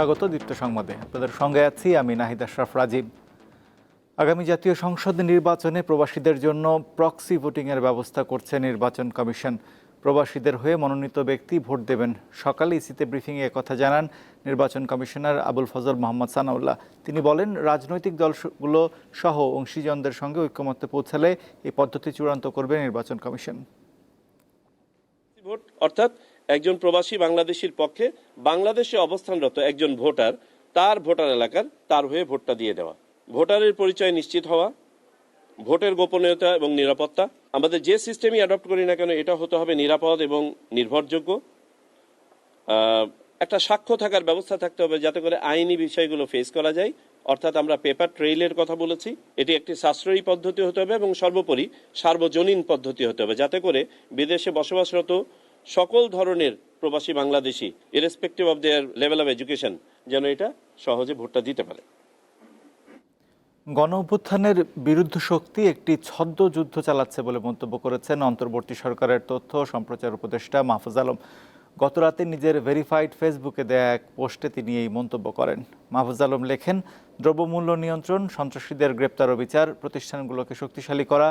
স্বাগত দীপ্ত সংবাদে। আপনাদের সঙ্গে আছি আমি নাহিদ আশরাফ রাজীব। আগামী জাতীয় সংসদ নির্বাচনে প্রবাসীদের জন্য প্রক্সি ভোটিংয়ের ব্যবস্থা করছে নির্বাচন কমিশন। প্রবাসীদের হয়ে মনোনীত ব্যক্তি ভোট দেবেন। সকালে ইসিতে ব্রিফিংয়ে কথা জানান নির্বাচন কমিশনার আবুল ফজল মোহাম্মদ সানাউল্লাহ। তিনি বলেন, রাজনৈতিক দলগুলো সহ অংশীজনদের সঙ্গে ঐক্যমত্যে পৌঁছালে এই পদ্ধতি চূড়ান্ত করবে নির্বাচন কমিশন। ভোট, অর্থাৎ একজন প্রবাসী বাংলাদেশির পক্ষে বাংলাদেশে অবস্থানরত একজন ভোটার, তার ভোটার এলাকার তার হয়ে ভোটটা দিয়ে দেওয়া। ভোটারের পরিচয় নিশ্চিত হওয়া, ভোটের গোপনীয়তা এবং নিরাপত্তা। আমাদের যে সিস্টেমই অ্যাডপ্ট করি না কেন, এটা হতে হবে নিরাপদ এবং নির্ভরযোগ্য। একটা সাক্ষ্য থাকার ব্যবস্থা থাকতে হবে যাতে করে আইনি বিষয়গুলো ফেস করা যায়। অর্থাৎ আমরা পেপার ট্রেইলের কথা বলেছি। এটি একটি সাশ্রয়ী পদ্ধতি হতে হবে এবং সর্বোপরি সার্বজনীন পদ্ধতি হতে হবে যাতে করে বিদেশে বসবাসরত সকল ধরনের প্রবাসী Bangladeshi irrespective of their level of education যেন এটা সহজে ভোটটা দিতে পারে। গণ অভ্যুত্থানের বিরুদ্ধ শক্তি একটি ছদ্ম যুদ্ধ চালাচ্ছে বলে মন্তব্য করেছেন অন্তর্বর্তী সরকারের তথ্য সম্প্রচার উপদেষ্টা মাহফুজ আলম। গতরাতে নিজের ভেরিফাইড ফেসবুকে দেয়া এক পোস্টে তিনি এই মন্তব্য করেন। মাহফুজ আলম লেখেন, দ্রব্যমূল্য নিয়ন্ত্রণ, সন্ত্রাসীদের গ্রেপ্তার ও বিচার প্রতিষ্ঠানগুলোকে শক্তিশালী করা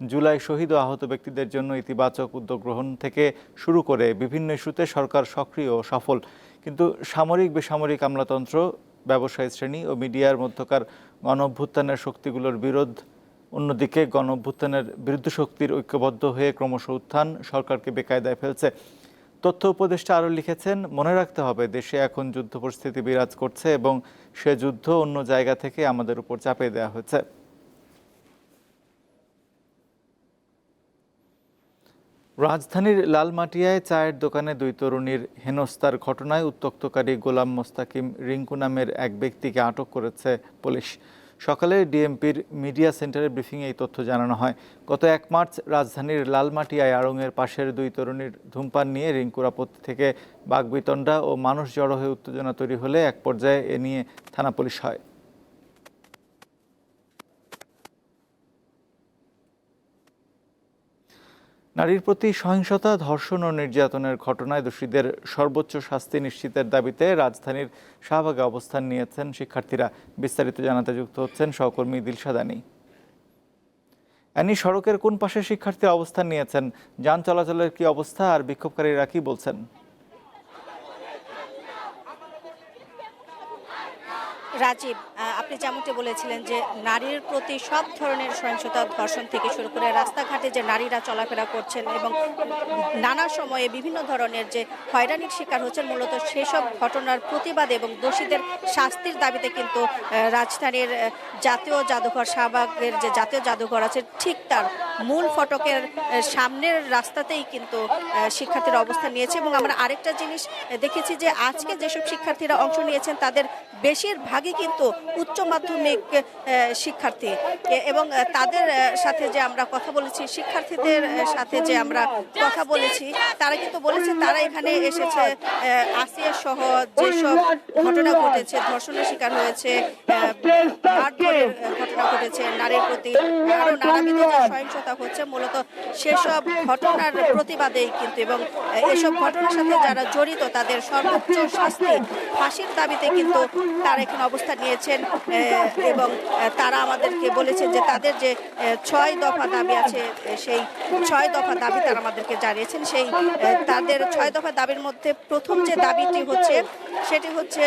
জুলাই শহীদ ও আহত ব্যক্তিদের জন্য ইতিবাচক উদ্যোগ গ্রহণ থেকে শুরু করে বিভিন্ন ইস্যুতে সরকার সক্রিয় ও সফল। কিন্তু সামরিক, বেসামরিক আমলাতন্ত্র, ব্যবসায়ী শ্রেণি ও মিডিয়ার মধ্যকার গণ অভ্যুত্থানের শক্তিগুলোর বিরোধ, অন্যদিকে গণ অভ্যুত্থানের বিরুদ্ধ শক্তির ঐক্যবদ্ধ হয়ে ক্রমশ উত্থান সরকারকে বেকায়দায় ফেলছে। তথ্য উপদেষ্টা আরও লিখেছেন, মনে রাখতে হবে, দেশে এখন যুদ্ধ পরিস্থিতি বিরাজ করছে এবং সে যুদ্ধ অন্য জায়গা থেকে আমাদের উপর চাপিয়ে দেওয়া হয়েছে। রাজধানীর লালমাটিয়ায় চায়ের দোকানে দুই তরুণীর হেনস্থার ঘটনায় উত্তক্তকারী গোলাম মোস্তাকিম রিঙ্কু নামের এক ব্যক্তিকে আটক করেছে পুলিশ। সকালে ডিএমপির মিডিয়া সেন্টারে ব্রিফিংয়ে এই তথ্য জানানো হয়। গত এক মার্চ রাজধানীর লালমাটিয়ায় আড়ংয়ের পাশের দুই তরুণীর ধূমপান নিয়ে রিঙ্কুর আপত্তি থেকে বাগবিতণ্ডা ও মানুষ জড়ো হয়ে উত্তেজনা তৈরি হলে এক পর্যায়ে এ নিয়ে থানা পুলিশ হয়। নারীর প্রতি সহিংসতা, ধর্ষণ ও নির্যাতনের ঘটনায় দোষীদের সর্বোচ্চ শাস্তি নিশ্চিতের দাবিতে রাজধানীর শাহবাগে অবস্থান নিয়েছেন শিক্ষার্থীরা। বিস্তারিত জানাতে যুক্ত হচ্ছেন সহকর্মী দিলশাদানি অ্যানি, সড়কের কোন পাশে শিক্ষার্থী অবস্থান নিয়েছেন? যান চলাচলের কি অবস্থা? আর বিক্ষোভকারীরা কি বলছেন? রাজীব আপনি যেমনটি বলেছিলেন যে নারীর প্রতি সব ধরনের সহিংসতা ধর্ষণ থেকে শুরু করে রাস্তাঘাটে যে নারীরা চলাফেরা করছেন এবং নানা সময়ে বিভিন্ন ধরনের যে হয়রানির শিকার হচ্ছেন, মূলত সেসব ঘটনার প্রতিবাদে এবং দোষীদের শাস্তির দাবিতে কিন্তু রাজধানীর জাতীয় জাদুঘর শাহবাগের যে জাতীয় জাদুঘর আছে, ঠিক তার মূল ফটকের সামনের রাস্তাতেই কিন্তু শিক্ষার্থীরা অবস্থান নিয়েছে। এবং আমরা আরেকটা জিনিস দেখেছি যে আজকে যেসব শিক্ষার্থীরা অংশ নিয়েছেন, তাদের বেশিরভাগই কিন্তু উচ্চ মাধ্যমিক শিক্ষার্থী। এবং তাদের সাথে যে আমরা কথা বলেছি, শিক্ষার্থীদের সাথে যে আমরা কথা বলেছি, তারা কিন্তু বলেছে তারা এখানে এসেছে আসিয়া সহ যেসব ঘটনা ঘটেছে, ধর্ষণের শিকার হয়েছে ঘটনা ঘটেছে, নারীর প্রতি আরও নানাবিধ সহিংসতা হচ্ছে, মূলত সেসব ঘটনার প্রতিবাদেই কিন্তু, এবং এসব ঘটনার সাথে যারা জড়িত, তাদের সর্বোচ্চ শাস্তি, ফাঁসির দাবিতে কিন্তু তারা এখানে অবস্থান নিয়েছেন এবং তারা আমাদেরকে বলেছেন যে তাদের যে ছয় দফা দাবি আছে সেই ছয় দফা দাবি তারা আমাদেরকে জানিয়েছেন। সেই তাদের ছয় দফা দাবির মধ্যে প্রথম যে দাবিটি হচ্ছে সেটি হচ্ছে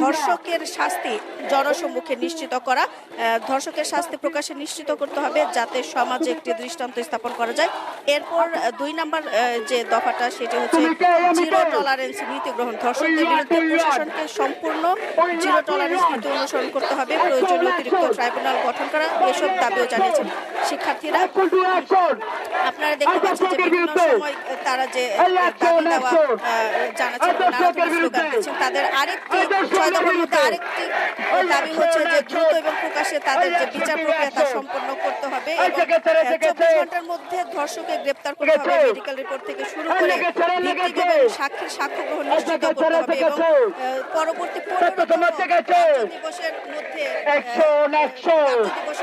ধর্ষকের শাস্তি জনসম্মুখে নিশ্চিত করা। আহ, ধর্ষকের শাস্তি প্রকাশে নিশ্চিত করতে হবে যাতে সমাজে একটি দৃষ্টান্ত স্থাপন করা যায়। এরপর দুই নাম্বার যে দফাটা সেটি হচ্ছে জিরো টলারেন্স নীতি গ্রহণ। ধর্ষকদের বিরুদ্ধে প্রশাসনকে সম্পূর্ণ টলারেন্স নীতি অনুসরণ করতে হবে। প্রয়োজনীয় অতিরিক্ত ট্রাইব্যুনাল গঠন করা, এসব দাবিও জানিয়েছেন শিক্ষার্থীরা। আপনারা দেখতে পাচ্ছেন যে বিভিন্ন সময় তারা যে দাবি দেওয়া জানাচ্ছেন তাদের আরেকটি ছয় দফার মধ্যে আরেকটি দাবি হচ্ছে যে, দ্রুত এবং প্রকাশ্যে তাদের যে বিচার প্রক্রিয়া তা সম্পন্ন করতে হবে এবং চব্বিশ ঘণ্টার মধ্যে ধর্ষকে গ্রেপ্তার করতে হবে মেডিকেল রিপোর্ট থেকে শুরু করে ভিত্তিক সাক্ষীর সাক্ষ্য গ্রহণ নিশ্চিত করতে হবে এবং পরবর্তী পনেরো দিবসের মধ্যে আহ,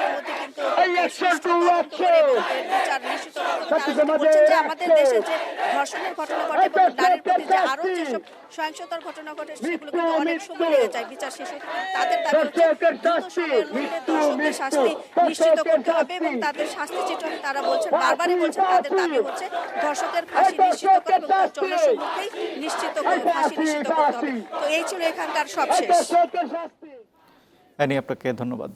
কার্য দিবসের মধ্যে কিন্তু কিন্তু সুষ্ঠু তদন্ত করে এবং এর বিচার নিশ্চিত করতে তারা বলছেন যে আমাদের দেশে যে ধর্ষণের ঘটনা ঘটে এবং নারীর প্রতি যে আরও যেসব সহিংসতার ঘটনা ঘটে সেগুলো কিন্তু অনেক সময় লেগে যায় বিচার শেষ তাদের দোষীদের শাস্তি নিশ্চিত করতে হবে এবং তাদের শাস্তি চিত্রণ তারা বলছেন বারবারই বলছেন তাদের দাবি হচ্ছে ধর্ষকের ফাঁসি নিশ্চিত করে এবং তার জনসম্মুখেই নিশ্চিত করে ফাঁসি নিশ্চিত করতে হবে। তো এই ছিল এখানকার আপনাকে ধন্যবাদ।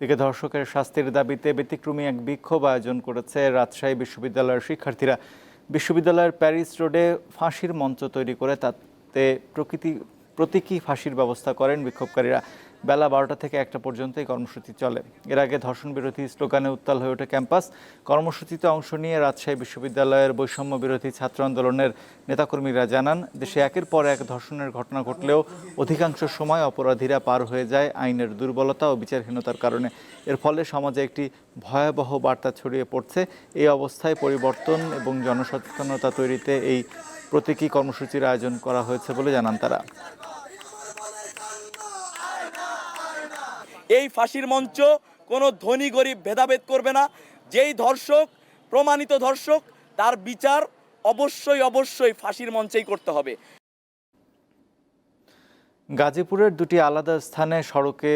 দিকে ধর্ষকের শাস্তির দাবিতে ব্যতিক্রমী এক বিক্ষোভ আয়োজন করেছে রাজশাহী বিশ্ববিদ্যালয়ের শিক্ষার্থীরা। বিশ্ববিদ্যালয়ের প্যারিস রোডে ফাঁসির মঞ্চ তৈরি করে তাতে প্রকৃতি প্রতীকী ফাঁসির ব্যবস্থা করেন বিক্ষোভকারীরা। বেলা বারোটা থেকে একটা পর্যন্ত এই কর্মসূচি চলে। এর আগে ধর্ষণ বিরোধী স্লোগানে উত্তাল হয়ে ওঠে ক্যাম্পাস। কর্মসূচিতে অংশ নিয়ে রাজশাহী বিশ্ববিদ্যালয়ের বৈষম্য বিরোধী ছাত্র আন্দোলনের নেতাকর্মীরা জানান, দেশে একের পর এক ধর্ষণের ঘটনা ঘটলেও অধিকাংশ সময় অপরাধীরা পার হয়ে যায় আইনের দুর্বলতা ও বিচারহীনতার কারণে। এর ফলে সমাজে একটি ভয়াবহ বার্তা ছড়িয়ে পড়ছে। এই অবস্থায় পরিবর্তন এবং জনসচেতনতা তৈরিতে এই প্রতীকী কর্মসূচির আয়োজন করা হয়েছে বলে জানান তারা। এই ফাঁসির মঞ্চ কোনো ধনী গরিব ভেদাভেদ করবে না। যেই ধর্ষক, প্রমাণিত ধর্ষক, তার বিচার অবশ্যই অবশ্যই ফাঁসির মঞ্চেই করতে হবে। গাজীপুরের দুটি আলাদা স্থানে সড়কে,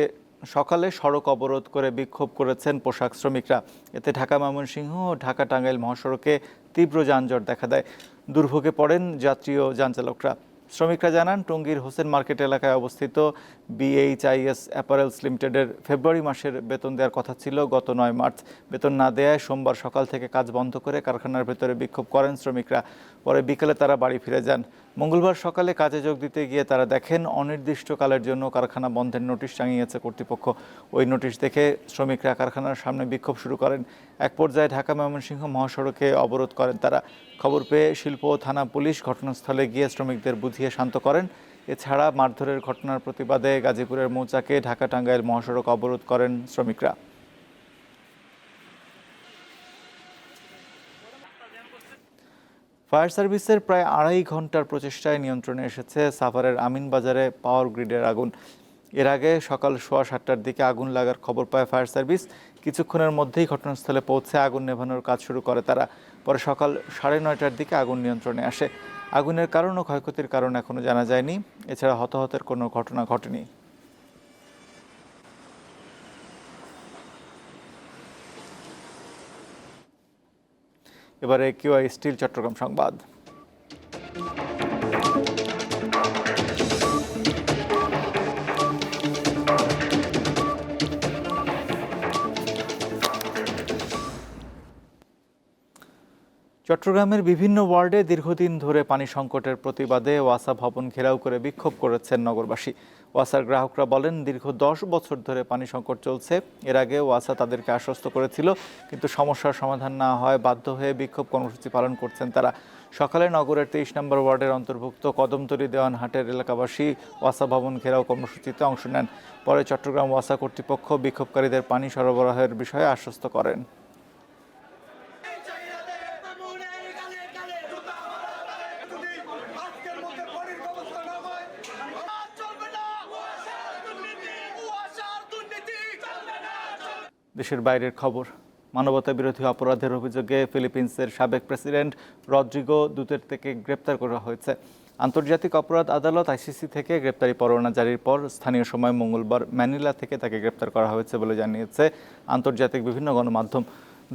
সকালে সড়ক অবরোধ করে বিক্ষোভ করেছেন পোশাক শ্রমিকরা। এতে ঢাকা ময়মনসিংহ ও ঢাকা টাঙ্গাইল মহাসড়কে তীব্র যানজট দেখা দেয়। দুর্ভোগে পড়েন যাত্রী ও যানচালকরা। শ্রমিকরা জানান, টঙ্গীর হোসেন মার্কেট এলাকায় অবস্থিত বিএইচআইএস অ্যাপারেলস লিমিটেডের ফেব্রুয়ারি মাসের বেতন দেওয়ার কথা ছিল। গত নয় মার্চ বেতন না দেয়ায় সোমবার সকাল থেকে কাজ বন্ধ করে কারখানার ভেতরে বিক্ষোভ করেন শ্রমিকরা। পরে বিকেলে তারা বাড়ি ফিরে যান। মঙ্গলবার সকালে কাজে যোগ দিতে গিয়ে তারা দেখেন অনির্দিষ্টকালের জন্য কারখানা বন্ধের নোটিশ টাঙিয়েছে কর্তৃপক্ষ। ওই নোটিশ দেখে শ্রমিকরা কারখানার সামনে বিক্ষোভ শুরু করেন। এক পর্যায়ে ঢাকা ময়মনসিংহ মহাসড়কে অবরোধ করেন তারা। খবর পেয়ে শিল্প থানা পুলিশ ঘটনাস্থলে গিয়ে শ্রমিকদের বুঝিয়ে শান্ত করেন। এছাড়া মারধরের ঘটনার প্রতিবাদে গাজীপুরের মৌচাকে ঢাকা টাঙ্গাইল মহাসড়ক অবরোধ করেন শ্রমিকরা। ফায়ার সার্ভিসের প্রায় আড়াই ঘণ্টার প্রচেষ্টায় নিয়ন্ত্রণে এসেছে সাভারের আমিনবাজারে পাওয়ার গ্রিডের আগুন। এর আগে সকাল সোয়া সাতটার দিকে আগুন লাগার খবর পায় ফায়ার সার্ভিস। কিছুক্ষণের মধ্যেই ঘটনাস্থলে পৌঁছে আগুন নেভানোর কাজ শুরু করে তারা। পরে সকাল সাড়ে নয়টার দিকে আগুন নিয়ন্ত্রণে আসে। আগুনের কারণ ও ক্ষয়ক্ষতির কারণ এখনও জানা যায়নি। এছাড়া হতাহতের কোনো ঘটনা ঘটেনি। এবারে কিউআই স্টিল চট্টগ্রাম সংবাদ। চট্টগ্রামের বিভিন্ন ওয়ার্ডে দীর্ঘদিন ধরে পানি সংকটের প্রতিবাদে ওয়াসা ভবন ঘেরাও করে বিক্ষোভ করেছেন নগরবাসী। ওয়াসার গ্রাহকরা বলেন, দীর্ঘ দশ বছর ধরে পানি সংকট চলছে। এর আগে ওয়াসা তাদেরকে আশ্বস্ত করেছিল, কিন্তু সমস্যার সমাধান না হয় বাধ্য হয়ে বিক্ষোভ কর্মসূচি পালন করছেন তারা। সকালে নগরের তেইশ নম্বর ওয়ার্ডের অন্তর্ভুক্ত কদমতলী দেওয়ানহাটের এলাকাবাসী ওয়াসা ভবন ঘেরাও কর্মসূচিতে অংশ নেন। পরে চট্টগ্রাম ওয়াসা কর্তৃপক্ষ বিক্ষোভকারীদের পানি সরবরাহের বিষয়ে আশ্বস্ত করেন। দেশের বাইরের খবর। মানবতা বিরোধী অপরাধের অভিযোগে ফিলিপিন্সের সাবেক প্রেসিডেন্ট রদ্রিগো দুতের্তেকে গ্রেপ্তার করা হয়েছে। আন্তর্জাতিক অপরাধ আদালত আইসিসি থেকে গ্রেপ্তারি পরোয়ানা জারির পর স্থানীয় সময় মঙ্গলবার ম্যানিলা থেকে তাকে গ্রেপ্তার করা হয়েছে বলে জানিয়েছে আন্তর্জাতিক বিভিন্ন গণমাধ্যম।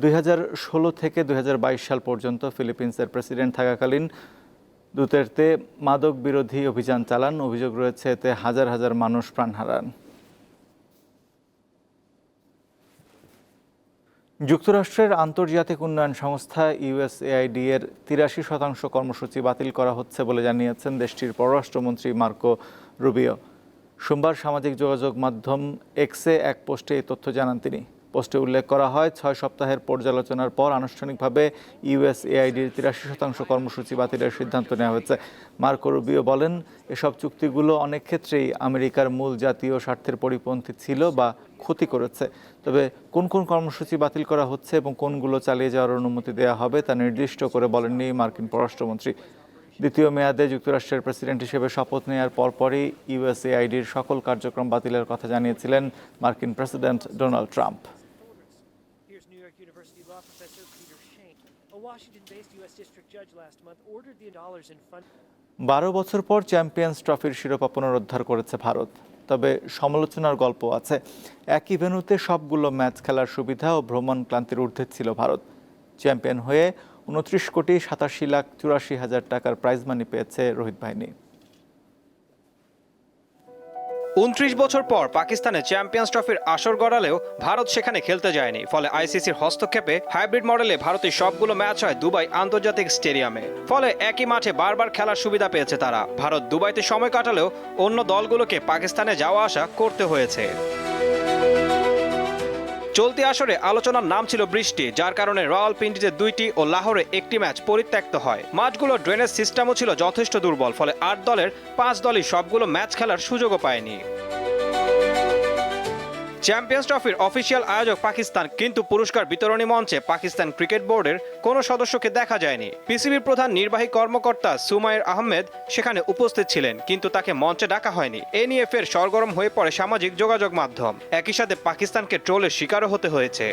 দুই হাজার ষোলো থেকে দুই হাজার বাইশ সাল পর্যন্ত ফিলিপিন্সের প্রেসিডেন্ট থাকাকালীন দুতের্তে মাদক বিরোধী অভিযান চালান। অভিযোগ রয়েছে, এতে হাজার হাজার মানুষ প্রাণ হারান। যুক্তরাষ্ট্রের আন্তর্জাতিক উন্নয়ন সংস্থা ইউএসএআইডি এর তিরাশি শতাংশ কর্মসূচি বাতিল করা হচ্ছে বলে জানিয়েছেন দেশটির পররাষ্ট্রমন্ত্রী মার্কো রুবিও। সোমবার সামাজিক যোগাযোগ মাধ্যম এক্সে এক পোস্টে এই তথ্য জানান তিনি। পোস্টে উল্লেখ করা হয়, ছয় সপ্তাহের পর্যালোচনার পর আনুষ্ঠানিকভাবে ইউএসএআইডির তিরাশি শতাংশ কর্মসূচি বাতিলের সিদ্ধান্ত নেওয়া হয়েছে। মার্কো রুবিও বলেন, এসব চুক্তিগুলো অনেক ক্ষেত্রেই আমেরিকার মূল জাতীয় স্বার্থের পরিপন্থী ছিল বা ক্ষতি করেছে। তবে কোন কোন কর্মসূচি বাতিল করা হচ্ছে এবং কোনগুলো চালিয়ে যাওয়ার অনুমতি দেওয়া হবে তা নির্দিষ্ট করে বলেননি মার্কিন পররাষ্ট্রমন্ত্রী। দ্বিতীয় মেয়াদে যুক্তরাষ্ট্রের প্রেসিডেন্ট হিসেবে শপথ নেওয়ার পরপরই ইউএসএআইডির সকল কার্যক্রম বাতিলের কথা জানিয়েছিলেন মার্কিন প্রেসিডেন্ট ডোনাল্ড ট্রাম্প। বারো বছর পর চ্যাম্পিয়ন্স ট্রফির শিরোপা পুনরুদ্ধার করেছে ভারত। তবে সমালোচনার গল্প আছে। একই ভেনুতে সবগুলো ম্যাচ খেলার সুবিধা ও ভ্রমণ ক্লান্তির ঊর্ধ্বে ছিল ভারত। চ্যাম্পিয়ন হয়ে উনত্রিশ কোটি সাতাশি লাখ চুরাশি হাজার টাকার প্রাইজ মানি পেয়েছে রোহিত বাহিনী। উনত্রিশ বছর পর পাকিস্তানে চ্যাম্পিয়ন্স ট্রফির আসর গড়ালেও ভারত সেখানে খেলতে যায়নি, ফলে আইসিসির হস্তক্ষেপে হাইব্রিড মডেলে ভারতের সবগুলো ম্যাচ হয় দুবাই আন্তর্জাতিক স্টেডিয়ামে। ফলে একই মাঠে বারবার খেলার সুবিধা পেয়েছে তারা। ভারত দুবাইতে সময় কাটালেও অন্য দলগুলোকে পাকিস্তানে যাওয়া আসা করতে হয়েছে। চলতি আসরে আলোচনার নাম ছিল বৃষ্টি, যার কারণে রয়্যাল রাওয়ালপিন্ডিতে দুইটি ও লাহোরে একটি ম্যাচ পরিত্যক্ত হয়। মাঠগুলোর ড্রেনেজ সিস্টেমও ছিল যথেষ্ট দুর্বল, ফলে আট দলের পাঁচ দলই সবগুলো ম্যাচ খেলার সুযোগও পায়নি। চ্যাম্পিয়ন্স ট্রফির অফিসিয়াল আয়োজক পাকিস্তান, কিন্তু পুরস্কার বিতরণী মঞ্চে পাকিস্তান ক্রিকেট বোর্ডের কোনো সদস্যকে দেখা যায়নি। পিসিবির প্রধান নির্বাহী কর্মকর্তা সুমাইর আহমেদ সেখানে উপস্থিত ছিলেন, কিন্তু তাকে মঞ্চে ডাকা হয়নি। এ নিয়ে ফের সরগরম হয়ে পড়ে সামাজিক যোগাযোগ মাধ্যম। একই সাথে পাকিস্তানকে ট্রোলের শিকারও হতে হয়েছে।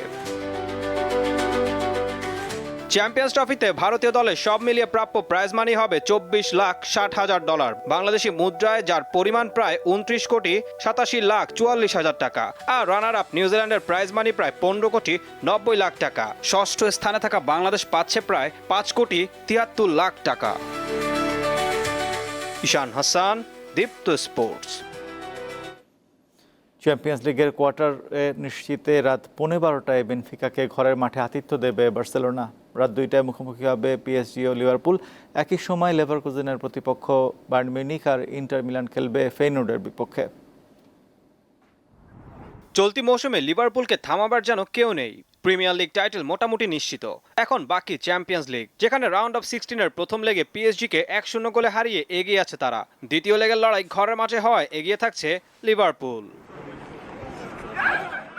চ্যাম্পিয়ন্স ট্রফিতে ভারতীয় দলের সব মিলিয়ে প্রাপ্য প্রাইজ মানি হবে চব্বিশ লাখ ষাট হাজার ডলার বাংলাদেশি মুদ্রায় যার পরিমাণ প্রায় উনত্রিশ কোটি সাতাশি লাখ চুয়াল্লিশ হাজার টাকা। আর রানার আপ নিউজিল্যান্ডের প্রাইজ মানি প্রায় পনেরো কোটি নব্বই লাখ টাকা। ষষ্ঠ স্থানে থাকা বাংলাদেশ পাচ্ছে প্রায় পাঁচ কোটি তিয়াত্তর লাখ টাকা। ঈশান হাসান, দীপ্ত স্পোর্টস। চ্যাম্পিয়ন্স লিগের কোয়ার্টারে নিশ্চিতে রাত পৌনে বারোটায় বেনফিকাকে ঘরের মাঠে আতিথ্য দেবে বার্সেলোনা। রাত দুইটায় মুখোমুখি হবে পিএসজি ও লিভারপুল একই সময় লেভারকুজেনের প্রতিপক্ষ বার্ন মিউনিক আর ইন্টার মিলান খেলবে ফেইনুডের বিপক্ষে। চলতি মৌসুমে লিভারপুলকে থামাবার যেন কেউ নেই। প্রিমিয়ার লিগ টাইটেল মোটামুটি নিশ্চিত। এখন বাকি চ্যাম্পিয়ন্স লিগ যেখানে রাউন্ড অফ সিক্সটিনের প্রথম লেগে পিএসজি কে এক শূন্য গোলে হারিয়ে এগিয়ে আছে তারা। দ্বিতীয় লেগের লড়াই ঘরের মাঠে হওয়ায় এগিয়ে থাকছে লিভারপুল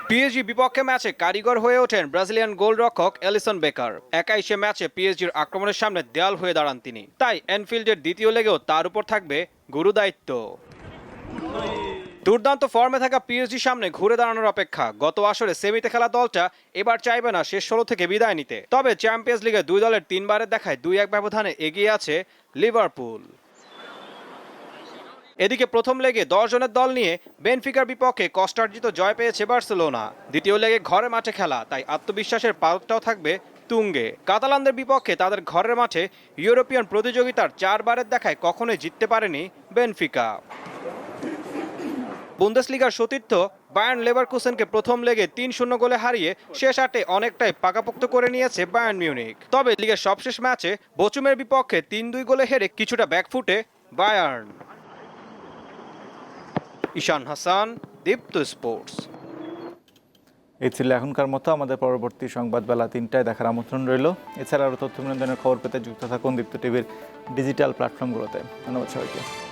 পিএসজি বিপক্ষে ম্যাচে কারিগর হয়ে ওঠেন ব্রাজিলিয়ান গোলরক্ষক এলিসন বেকার। একাই সে ম্যাচে পিএসজির আক্রমণের সামনে দেয়াল হয়ে দাঁড়ান তিনি। তাই এনফিল্ডের দ্বিতীয় লেগেও তার উপর থাকবে গুরু দায়িত্ব। দুর্দান্ত ফর্মে থাকা পিএসজি সামনে ঘুরে দাঁড়ানোর অপেক্ষা। গত আসরে সেমিতে খেলা দলটা এবার চাইবে না শেষ ষোলো থেকে বিদায় নিতে। তবে চ্যাম্পিয়ন্স লিগে দুই দলের তিনবারের দেখায় দুই এক ব্যবধানে এগিয়ে আছে লিভারপুল। এদিকে প্রথম লেগে দশ জনের দল নিয়ে বেনফিকার বিপক্ষে কষ্টার্জিত জয় পেয়েছে বার্সেলোনা। দ্বিতীয় লেগে ঘরে মাঠে খেলা, তাই আত্মবিশ্বাসের পালকটাও থাকবে তুঙ্গে। কাতালানদের বিপক্ষে তাদের ঘরের মাঠে ইউরোপিয়ান প্রতিযোগিতার চারবারের দেখায় কখনোই জিততে পারেনি বেনফিকা। বুন্দেসলিগার সতীর্থ বায়ার্ন লেভারকুসেনকে প্রথম লেগে তিন শূন্য গোলে হারিয়ে শেষ আটে অনেকটাই পাকাপোক্ত করে নিয়েছে বায়ার্ন মিউনিক তবে লিগের সবশেষ ম্যাচে বচুমের বিপক্ষে তিন দুই গোলে হেরে কিছুটা ব্যাকফুটে বায়ার্ন। ঈশান হাসান, দীপ্ত স্পোর্টস। এই ছিল এখনকার মতো, আমাদের পরবর্তী সংবাদ বেলা তিনটায় দেখার আমন্ত্রণ রইল। এছাড়া আরও তথ্য বিনোদনের খবর পেতে যুক্ত থাকুন দীপ্ত টিভির ডিজিটাল প্ল্যাটফর্মগুলোতে। ধন্যবাদ সবাইকে।